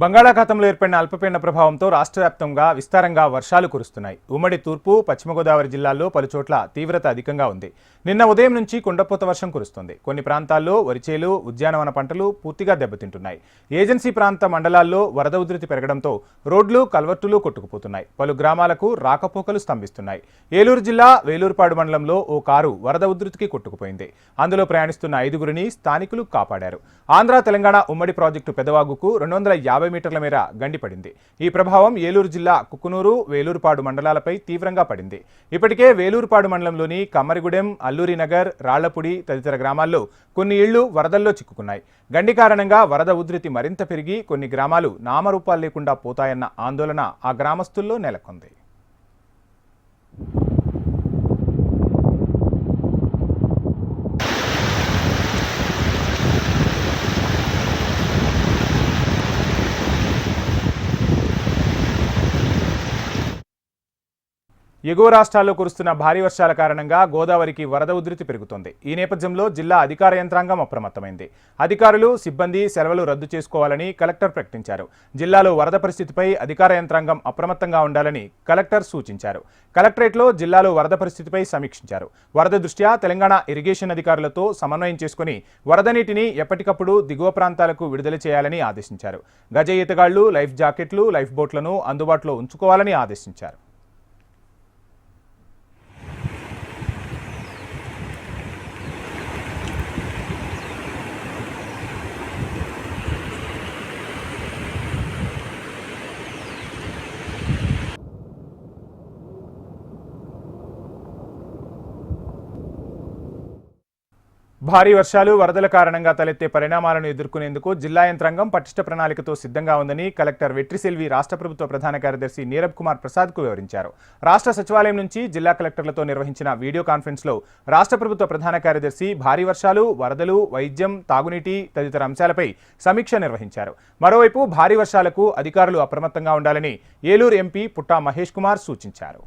బంగాళాఖాతంలో ఏర్పడిన అల్పపీడన ప్రభావంతో రాష్ట్ర వ్యాప్తంగా విస్తారంగా వర్షాలు కురుస్తున్నాయి. ఉమ్మడి తూర్పు పశ్చిమ గోదావరి జిల్లాల్లో పలుచోట్ల తీవ్రత అధికంగా ఉంది. నిన్న ఉదయం నుంచి కుండపోత వర్షం కురుస్తుంది. కొన్ని ప్రాంతాల్లో వరిచేలు ఉద్యానవన పంటలు పూర్తిగా దెబ్బతింటున్నాయి. ఏజెన్సీ ప్రాంత మండలాల్లో వరద ఉధృతి పెరగడంతో రోడ్లు కల్వర్టులు కొట్టుకుపోతున్నాయి. పలు గ్రామాలకు రాకపోకలు స్తంభిస్తున్నాయి. ఏలూరు జిల్లా వేలూరుపాడు మండలంలో ఓ కారు వరద ఉధృతికి కొట్టుకుపోయింది. అందులో ప్రయాణిస్తున్న ఐదుగురిని స్థానికులు కాపాడారు. ఆంధ్ర తెలంగాణ ఉమ్మడి ప్రాజెక్టు పెదవాగుకు రెండు వందల యాభై మీటర్ల మేర గండిపడింది ఈ ప్రభావం ఏలూరు జిల్లా కుక్కునూరు వేలూరుపాడు మండలాలపై తీవ్రంగా పడింది. ఇప్పటికే వేలూరుపాడు మండలంలోని కమ్మరిగూడెం అల్లూరి నగర్ రాళ్ళపూడి తదితర గ్రామాల్లో కొన్ని ఇళ్ళు వరదల్లో చిక్కుకున్నాయి. గండి కారణంగా వరద ఉధృతి మరింత పెరిగి కొన్ని గ్రామాలు నామరూపాలు లేకుండా పోతాయన్న ఆందోళన ఆ గ్రామస్తుల్లో నెలకొంది. ఎగువ రాష్ట్రాల్లో కురుస్తున్న భారీ వర్షాల కారణంగా గోదావరికి వరద ఉధృతి పెరుగుతోంది. ఈ నేపథ్యంలో జిల్లా అధికార యంత్రాంగం అప్రమత్తమైంది. అధికారులు సిబ్బంది సెలవులు రద్దు చేసుకోవాలని కలెక్టర్ ప్రకటించారు. జిల్లాలో వరద పరిస్థితిపై అధికార యంత్రాంగం అప్రమత్తంగా ఉండాలని కలెక్టర్ సూచించారు. కలెక్టరేట్లో జిల్లాలో వరద పరిస్థితిపై సమీక్షించారు. వరద దృష్ట్యా తెలంగాణ ఇరిగేషన్ అధికారులతో సమన్వయం చేసుకుని వరద నీటిని ఎప్పటికప్పుడు దిగువ ప్రాంతాలకు విడుదల చేయాలని ఆదేశించారు. గజ ఈతగాళ్ళు లైఫ్ జాకెట్లు లైఫ్ బోట్లను అందుబాటులో ఉంచుకోవాలని ఆదేశించారు. భారీ వర్షాలు వరదల కారణంగా తలెత్తే పరిణామాలను ఎదుర్కొనేందుకు జిల్లా యంత్రాంగం పటిష్ట ప్రణాళికతో సిద్ధంగా ఉందని కలెక్టర్ వెట్రిసెల్వి రాష్ట్ర ప్రభుత్వ ప్రధాన కార్యదర్శి నీరబ్ కుమార్ ప్రసాద్కు వివరించారు. రాష్ట్ర సచివాలయం నుంచి జిల్లా కలెక్టర్లతో నిర్వహించిన వీడియో కాన్ఫరెన్స్లో రాష్ట్ర ప్రభుత్వ ప్రధాన కార్యదర్శి భారీ వర్షాలు వరదలు వైద్యం తాగునీటి తదితర అంశాలపై సమీక్ష నిర్వహించారు. మరోవైపు భారీ వర్షాలకు అధికారులు అప్రమత్తంగా ఉండాలని ఏలూరు ఎంపీ పుట్టా మహేష్ కుమార్ సూచించారు.